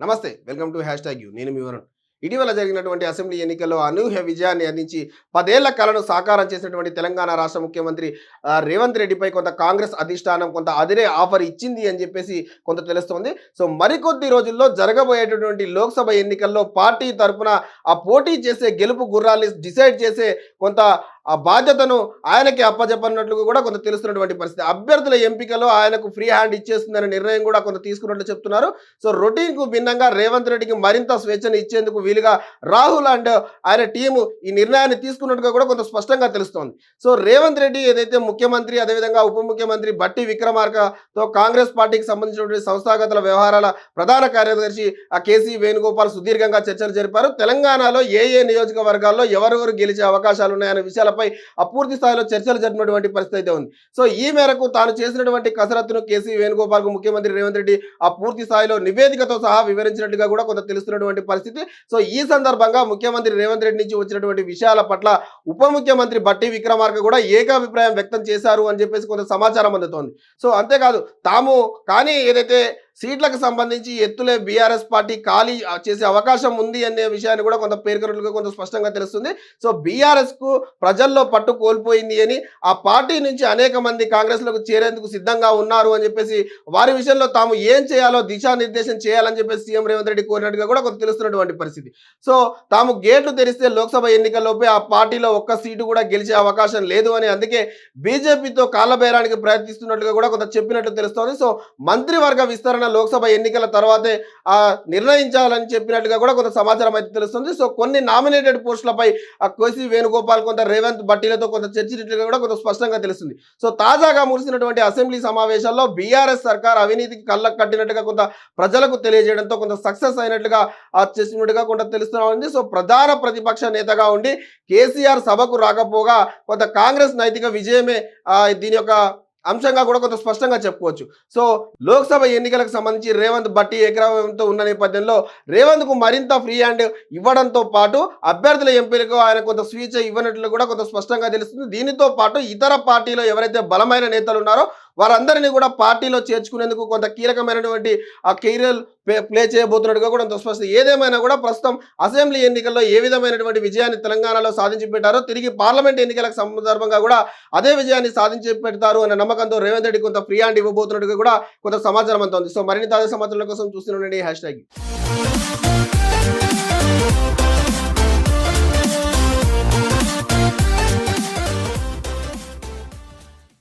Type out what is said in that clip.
నమస్తే welcome to hash tag you. నేను మీ వరుణ్. ఇటీవల జరిగినటువంటి అసెంబ్లీ ఎన్నికల్లో అనూహ్య విజయాన్ని అందించి పదేళ్ళ కళను సాకారం చేసినటువంటి తెలంగాణ రాష్ట్ర ముఖ్యమంత్రి రేవంత్ రెడ్డిపై కొంత కాంగ్రెస్ అధిష్టానం కొంత అదిరే ఆఫర్ ఇచ్చింది అని చెప్పేసి కొంత తెలుస్తోంది. సో మరికొద్ది రోజుల్లో జరగబోయేటటువంటి లోక్సభ ఎన్నికల్లో పార్టీ తరఫున ఆ పోటీ చేసే గెలుపు గుర్రాల్ని డిసైడ్ చేసే కొంత ఆ బాధ్యతను ఆయనకి అప్పచెప్పన్నట్లుగా కూడా కొంత తెలుస్తున్నటువంటి పరిస్థితి. అభ్యర్థుల ఎంపికలో ఆయనకు ఫ్రీ హ్యాండ్ ఇచ్చేస్తుందనే నిర్ణయం కూడా కొంత తీసుకున్నట్లు చెప్తున్నారు. సో రొటీన్కు భిన్నంగా రేవంత్ రెడ్డికి మరింత స్వేచ్ఛను ఇచ్చేందుకు వీలుగా రాహుల్ అండ్ ఆయన టీము ఈ నిర్ణయాన్ని తీసుకున్నట్టుగా కూడా కొంత స్పష్టంగా తెలుస్తోంది. సో రేవంత్ రెడ్డి ఏదైతే ముఖ్యమంత్రి అదేవిధంగా ఉప ముఖ్యమంత్రి బట్టి విక్రమార్కతో కాంగ్రెస్ పార్టీకి సంబంధించినటువంటి సంస్థాగత వ్యవహారాల ప్రధాన కార్యదర్శి ఆ కేసీ వేణుగోపాల్ సుదీర్ఘంగా చర్చలు జరిపారు. తెలంగాణలో ఏ ఏ నియోజకవర్గాల్లో ఎవరెవరు గెలిచే అవకాశాలు ఉన్నాయనే విషయాలపై ఆ పూర్తి స్థాయిలో చర్చలు జరిపినటువంటి పరిస్థితి అయితే ఉంది. సో ఈ మేరకు తాను చేసినటువంటి కసరత్తును కేసీ వేణుగోపాల్కు ముఖ్యమంత్రి రేవంత్ రెడ్డి ఆ పూర్తి స్థాయిలో నివేదికతో సహా వివరించినట్టుగా కూడా కొంత తెలుస్తున్నటువంటి పరిస్థితి. సో ఈ సందర్భంగా ముఖ్యమంత్రి రేవంత్ రెడ్డి నుంచి వచ్చినటువంటి విషయాల పట్ల ఉప ముఖ్యమంత్రి బట్టి విక్రమార్క కూడా ఏకాభిప్రాయం వ్యక్తం చేశారు అని చెప్పేసి కొంత సమాచారం అందుతోంది. సో అంతేకాదు తాము కానీ ఏదైతే సీట్లకు సంబంధించి ఎత్తులే బీఆర్ఎస్ పార్టీ ఖాళీ చేసే అవకాశం ఉంది అనే విషయాన్ని కూడా కొంత పేర్కొన్నట్లుగా కొంత స్పష్టంగా తెలుస్తుంది. సో బీఆర్ఎస్కు ప్రజల్లో పట్టు కోల్పోయింది అని ఆ పార్టీ నుంచి అనేక మంది కాంగ్రెస్లోకి చేరేందుకు సిద్ధంగా ఉన్నారు అని చెప్పేసి వారి విషయంలో తాము ఏం చేయాలో దిశానిర్దేశం చేయాలని చెప్పేసి సీఎం రేవంత్ రెడ్డి కోరినట్టుగా కూడా కొంత తెలుస్తున్నటువంటి పరిస్థితి. సో తాము గేట్లు తెరిస్తే లోక్సభ ఎన్నికల్లోపే ఆ పార్టీలో ఒక్క సీటు కూడా గెలిచే అవకాశం లేదు అని అందుకే బీజేపీతో కాలబేరానికి ప్రయత్నిస్తున్నట్టుగా కూడా కొంత చెప్పినట్టు తెలుస్తోంది. సో మంత్రివర్గ విస్తరణ లోక్సభ ఎన్నికల తర్వాతే నిర్ణయించాలని చెప్పినట్టుగా కూడా కొంత సమాచారం అయితే తెలుస్తుంది. సో కొన్ని నామినేటెడ్ పోస్టులపై కోసి వేణుగోపాల్ కొంత రేవంత్ బట్టీలతో కొంత చర్చించినట్లుగా కూడా కొంత స్పష్టంగా తెలుస్తుంది. సో తాజాగా ముగిసినటువంటి అసెంబ్లీ సమావేశాల్లో బీఆర్ఎస్ సర్కార్ అవినీతికి కళ్ళకు కట్టినట్టుగా కొంత ప్రజలకు తెలియజేయడంతో కొంత సక్సెస్ అయినట్టుగా చేసినట్టుగా కొంత తెలుస్తున్నా ఉంది. సో ప్రధాన ప్రతిపక్ష నేతగా ఉండి కేసీఆర్ సభకు రాకపోగా కొంత కాంగ్రెస్ నైతిక విజయమే దీని యొక్క అంశంగా కూడా కొంత స్పష్టంగా చెప్పుకోవచ్చు. సో లోక్సభ ఎన్నికలకు సంబంధించి రేవంత్ బట్టి ఏకరావంతో ఉన్న నేపథ్యంలో రేవంత్కు మరింత ఫ్రీ హ్యాండ్ ఇవ్వడంతో పాటు అభ్యర్థుల ఎంపీలకు ఆయన కొంత స్వేచ్ఛ ఇవ్వనట్లు కూడా కొంత స్పష్టంగా తెలుస్తుంది. దీనితో పాటు ఇతర పార్టీలో ఎవరైతే బలమైన నేతలు ఉన్నారో వారందరినీ కూడా పార్టీలో చేర్చుకునేందుకు కొంత కీలకమైనటువంటి ఆ కెరియర్ ప్లే చేయబోతున్నట్టుగా కూడా కొంత స్పష్టం ఏదేమైనా కూడా ప్రస్తుతం అసెంబ్లీ ఎన్నికల్లో ఏ విధమైనటువంటి విజయాన్ని తెలంగాణలో సాధించి పెట్టారో తిరిగి పార్లమెంట్ ఎన్నికలకు సందర్భంగా కూడా అదే విజయాన్ని సాధించి పెడతారు అనే నమ్మకంతో రేవంత్ రెడ్డి కొంత ఫ్రీ హ్యాండ్ ఇవ్వబోతున్నట్టుగా కూడా కొంత సమాచారం అంతా ఉంది. సో మరిన్ని తాజా సమాచారాల కోసం చూస్తున్నాండి హ్యాష్ ట్యాగ్